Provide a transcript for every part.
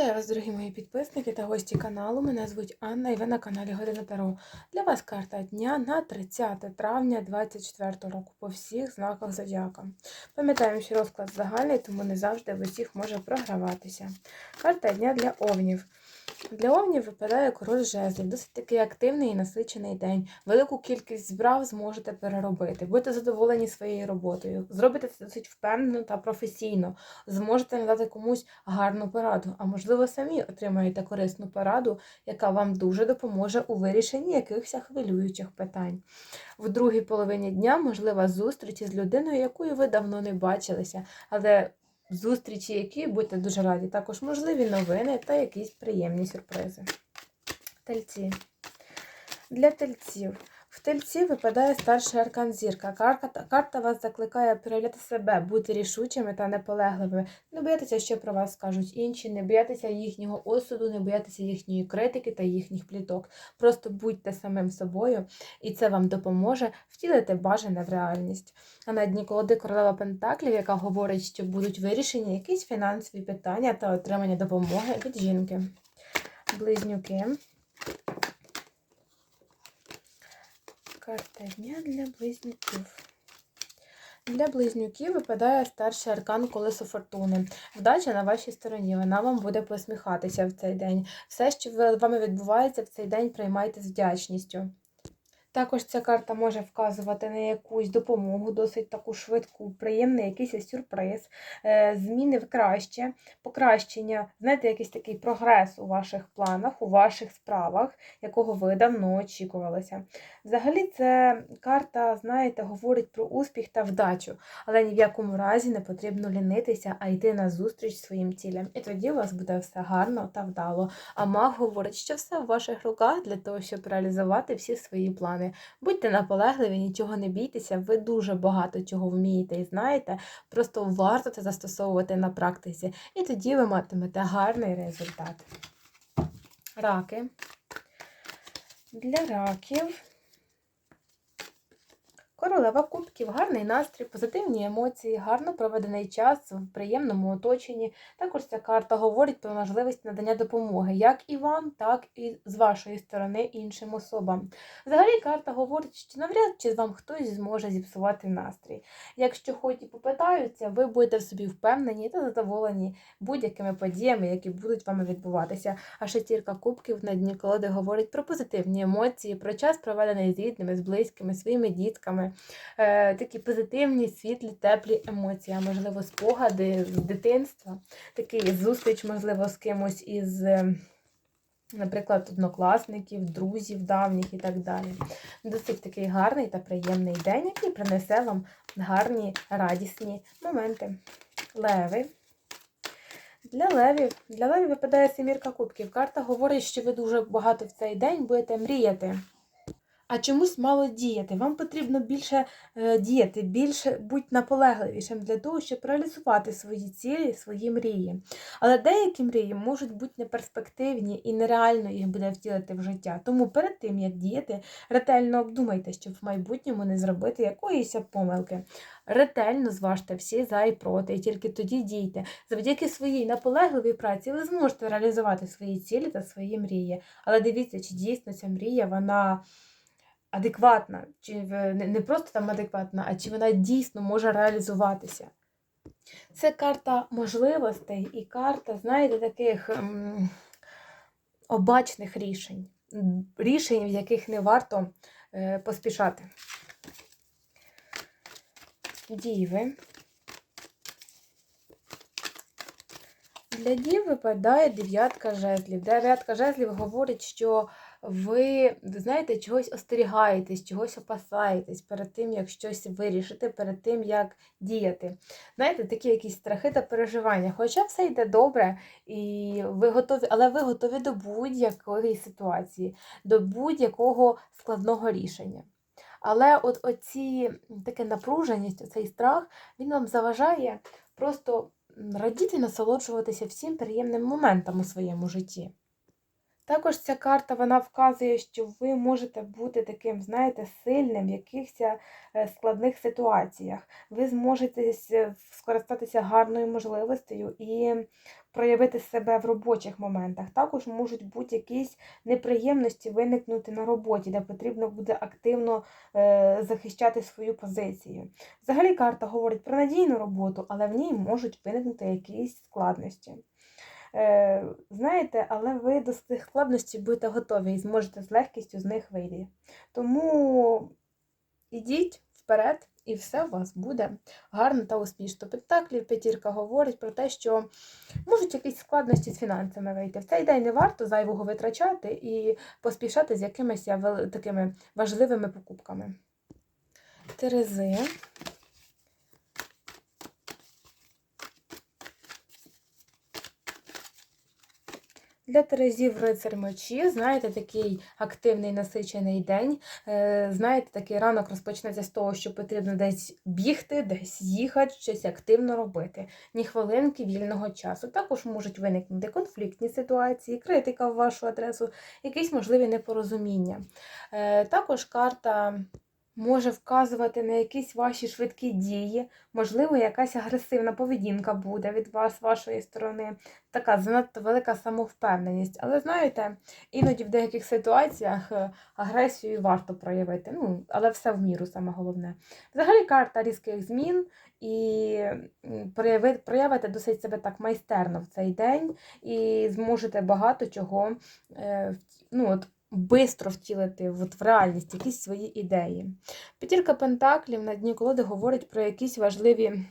Вітаю вас, дорогі мої підписники та гості каналу. Мене звуть Анна і ви на каналі Година Таро. Для вас карта дня на 30 травня 2024 року по всіх знаках зодіака. Пам'ятаємо, що розклад загальний, тому не завжди в усіх може програватися. Карта дня для овнів. Для овнів випадає король жезлів, досить такий активний і насичений день. Велику кількість справ зможете переробити. Будете задоволені своєю роботою. Зробите це досить впевнено та професійно. Зможете надати комусь гарну пораду, а можливо, самі отримаєте корисну пораду, яка вам дуже допоможе у вирішенні якихось хвилюючих питань. В другій половині дня можлива зустріч із людиною, якою ви давно не бачилися, але зустрічі, які будьте дуже раді. Також можливі новини та якісь приємні сюрпризи. Тельці. Для тельців. В тельці випадає старший аркан зірка. Карта, карта вас закликає проявляти себе, бути рішучими та наполегливими. Не боятися, що про вас скажуть інші, не боятися їхнього осуду, не боятися їхньої критики та їхніх пліток. Просто будьте самим собою, і це вам допоможе втілити бажане в реальність. А на дні колоди королева Пентаклів, яка говорить, що будуть вирішені якісь фінансові питання та отримання допомоги від жінки. Близнюки. Карта дня для близнюків. Для близнюків випадає старший аркан колесо фортуни. Вдача на вашій стороні, вона вам буде посміхатися в цей день. Все, що з вами відбувається в цей день, приймайте з вдячністю. Також ця карта може вказувати на якусь допомогу, досить таку швидку, приємний якийсь сюрприз, е, зміни в краще, покращення, знаєте, якийсь такий прогрес у ваших планах, у ваших справах, якого ви давно очікувалися. Взагалі, це карта, знаєте, говорить про успіх та вдачу, але ні в якому разі не потрібно лінитися, а йти на зустріч своїм цілям. І тоді у вас буде все гарно та вдало. А маг говорить, що все в ваших руках для того, щоб реалізувати всі свої плани. Будьте наполегливі, нічого не бійтеся, ви дуже багато чого вмієте і знаєте, просто варто це застосовувати на практиці. І тоді ви матимете гарний результат. Раки. Для раків. Королева кубків, гарний настрій, позитивні емоції, гарно проведений час в приємному оточенні. Також ця карта говорить про можливість надання допомоги як і вам, так і з вашої сторони іншим особам. Взагалі, карта говорить, що навряд чи вам хтось зможе зіпсувати настрій. Якщо хоч і попитаються, ви будете в собі впевнені та задоволені будь-якими подіями, які будуть вами відбуватися. А шестірка кубків на дні колоди говорить про позитивні емоції, про час, проведений з рідними, з близькими, своїми дітками такі позитивні, світлі, теплі емоції, а можливо, спогади з дитинства, такий зустріч, можливо, з кимось із. е, Наприклад, однокласників, друзів давніх і так далі. Досить такий гарний та приємний день, який принесе вам гарні, радісні моменти. Леви. Для левів. Для левів випадає семірка кубків. Карта говорить, що ви дуже багато в цей день будете мріяти а чомусь мало діяти. Вам потрібно більше е, діяти, більше бути наполегливішим для того, щоб реалізувати свої цілі, свої мрії. Але деякі мрії можуть бути неперспективні і нереально їх буде втілити в життя. Тому перед тим, як діяти, ретельно обдумайте, щоб в майбутньому не зробити якоїсь помилки. Ретельно зважте всі за і проти, і тільки тоді дійте. Завдяки своїй наполегливій праці ви зможете реалізувати свої цілі та свої мрії. Але дивіться, чи дійсно ця мрія, вона адекватна, чи не просто там адекватна, а чи вона дійсно може реалізуватися. Це карта можливостей і карта, знаєте, таких ем, обачних рішень, рішень, в яких не варто е, поспішати. Діви. Для дів випадає дев'ятка жезлів. Дев'ятка жезлів говорить, що ви, знаєте, чогось остерігаєтесь, чогось опасаєтесь перед тим, як щось вирішити, перед тим, як діяти. Знаєте, такі якісь страхи та переживання. Хоча все йде добре, і ви готові, але ви готові до будь-якої ситуації, до будь-якого складного рішення. Але от оці таке напруженість, оцей страх, він вам заважає просто радіти насолоджуватися всім приємним моментом у своєму житті. Також ця карта вона вказує, що ви можете бути таким, знаєте, сильним в якихось е, складних ситуаціях. Ви зможете скористатися гарною можливостю і проявити себе в робочих моментах. Також можуть бути якісь неприємності виникнути на роботі, де потрібно буде активно е, захищати свою позицію. Взагалі карта говорить про надійну роботу, але в ній можуть виникнути якісь складності. Е, знаєте, але ви до цих складностей будете готові і зможете з легкістю з них вийти. Тому ідіть вперед, і все у вас буде гарно та успішно. Пентаклів п'ятірка говорить про те, що можуть якісь складності з фінансами вийти. В цей день не варто зайвого витрачати і поспішати з якимись такими важливими покупками. Терези. Для Терезів рицар мечі, знаєте, такий активний насичений день. Е, Знаєте, такий ранок розпочнеться з того, що потрібно десь бігти, десь їхати, щось активно робити. Ні хвилинки вільного часу. Також можуть виникнути конфліктні ситуації, критика в вашу адресу, якісь можливі непорозуміння. Е, Також карта може вказувати на якісь ваші швидкі дії, можливо, якась агресивна поведінка буде від вас, вашої сторони, така занадто велика самовпевненість. Але знаєте, іноді в деяких ситуаціях е, агресію варто проявити. Ну, але все в міру, саме головне. Взагалі карта різких змін і проявите досить себе так майстерно в цей день і зможете багато чого е, ну, от, бистро втілити в реальність якісь свої ідеї. П'ятірка пентаклів на дні колоди говорить про якісь важливі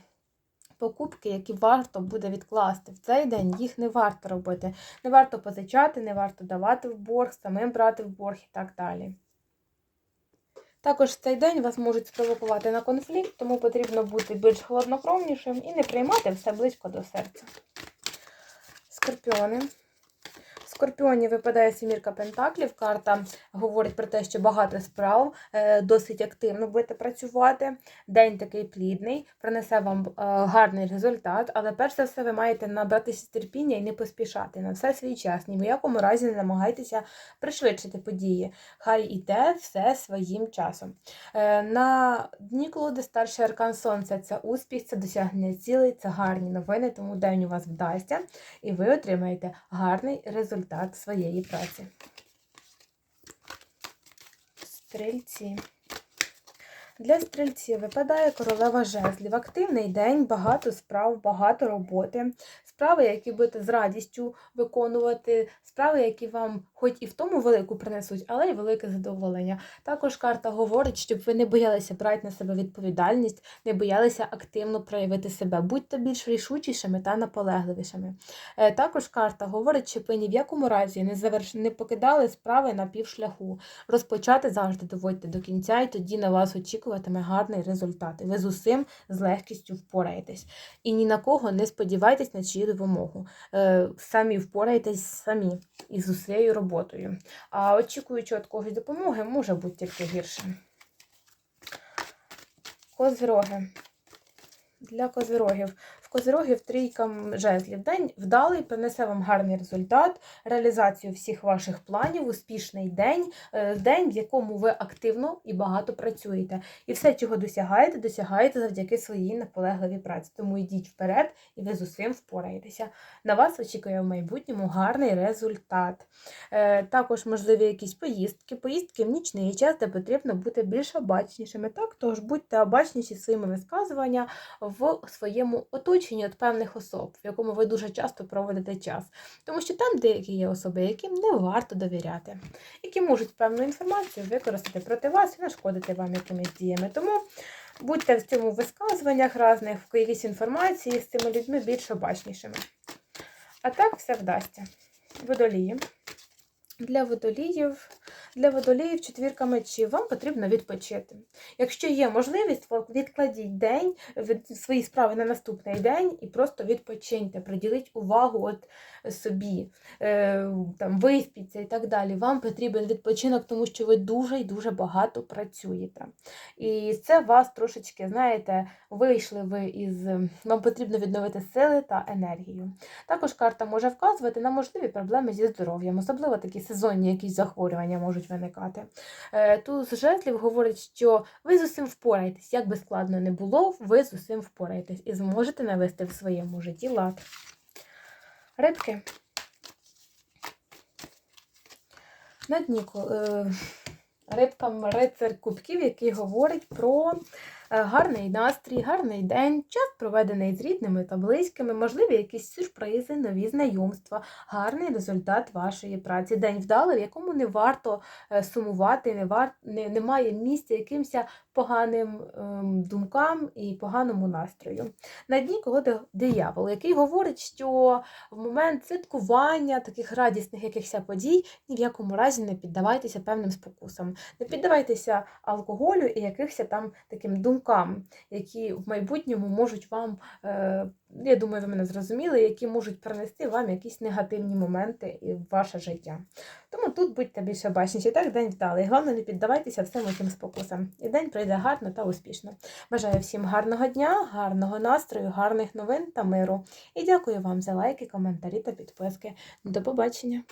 покупки, які варто буде відкласти. В цей день їх не варто робити. Не варто позичати, не варто давати в борг, самим брати в борг і так далі. Також в цей день вас можуть спровокувати на конфлікт, тому потрібно бути більш холоднокровнішим і не приймати все близько до серця. Скорпіони. Скорпіоні випадає сімірка пентаклів. Карта говорить про те, що багато справ, е, досить активно будете працювати. День такий плідний, принесе вам е, гарний результат, але перш за все ви маєте набратися терпіння і не поспішати на все свій час. Ні в якому разі не намагайтеся пришвидшити події. Хай іде все своїм часом. Е, На дні колоди старший аркан сонця це успіх, це досягнення цілей, це гарні новини, тому день у вас вдасться, і ви отримаєте гарний результат своєї праці. Стрільці. Для стрільців випадає королева жезлів. Активний день, багато справ, багато роботи. Справи, які будете з радістю виконувати, справи, які вам хоч і в тому велику принесуть, але й велике задоволення. Також карта говорить, щоб ви не боялися брати на себе відповідальність, не боялися активно проявити себе. Будьте більш рішучішими та наполегливішими. Е, Також карта говорить, щоб ви ні в якому разі не заверш... не покидали справи на півшляху. Розпочати завжди доводьте до кінця, і тоді на вас очікуватиме гарний результат. Ви з усім з легкістю впораєтесь. І ні на кого не сподівайтесь на чию допомогу. Е, Самі впорайтесь самі із усією роботою. А очікуючи від когось допомоги, може бути тільки гірше. Козироги. Для козирогів. Козирогів трійка м- жезлів. День вдалий, принесе вам гарний результат, реалізацію всіх ваших планів, успішний день, е, день, в якому ви активно і багато працюєте. І все, чого досягаєте, досягаєте завдяки своїй наполегливій праці. Тому йдіть вперед, і ви з усім впораєтеся. На вас очікує в майбутньому гарний результат. Е, Також можливі якісь поїздки, поїздки в нічний час, де потрібно бути більш обачнішими. Так, тож будьте обачніші своїми висказуваннями в своєму оточенні від певних особ, в якому ви дуже часто проводите час. Тому що там деякі є особи, яким не варто довіряти, які можуть певну інформацію використати проти вас і нашкодити вам якимись діями. Тому будьте в цьому висказуваннях різних, в якійсь інформації з цими людьми більш обачнішими. А так все вдасться. Водолії. Для водоліїв для водоліїв четвірка мечів, вам потрібно відпочити. Якщо є можливість, відкладіть день від свої справи на наступний день і просто відпочиньте, приділіть увагу от собі, е, там, виспіться і так далі. Вам потрібен відпочинок, тому що ви дуже і дуже багато працюєте. І це вас трошечки, знаєте, вийшли ви із. Вам потрібно відновити сили та енергію. Також карта може вказувати на можливі проблеми зі здоров'ям, особливо такі сезонні якісь захворювання можуть виникати. Е, Туз жезлів говорить, що ви з усім впораєтесь, як би складно не було, ви з усім впораєтесь і зможете навести в своєму житті лад. Рибки. На дні е, рибкам рицар кубків, який говорить про гарний настрій, гарний день, час проведений з рідними та близькими, можливі якісь сюрпризи, нові знайомства, гарний результат вашої праці. День вдалий, в якому не варто е, сумувати, не вар... не, немає місця якимось поганим ем, думкам і поганому настрою. На дні колоди диявол, який говорить, що в момент святкування таких радісних якихось подій ні в якому разі не піддавайтеся певним спокусам, не піддавайтеся алкоголю і якихось там таким думкам, які в майбутньому можуть вам, е, я думаю, ви мене зрозуміли, які можуть принести вам якісь негативні моменти в ваше життя. Тому тут будьте більш обачніші. Так, день вдалий. Головне, не піддавайтеся всім цим спокусам. І день пройде гарно та успішно. Бажаю всім гарного дня, гарного настрою, гарних новин та миру. І дякую вам за лайки, коментарі та підписки. До побачення!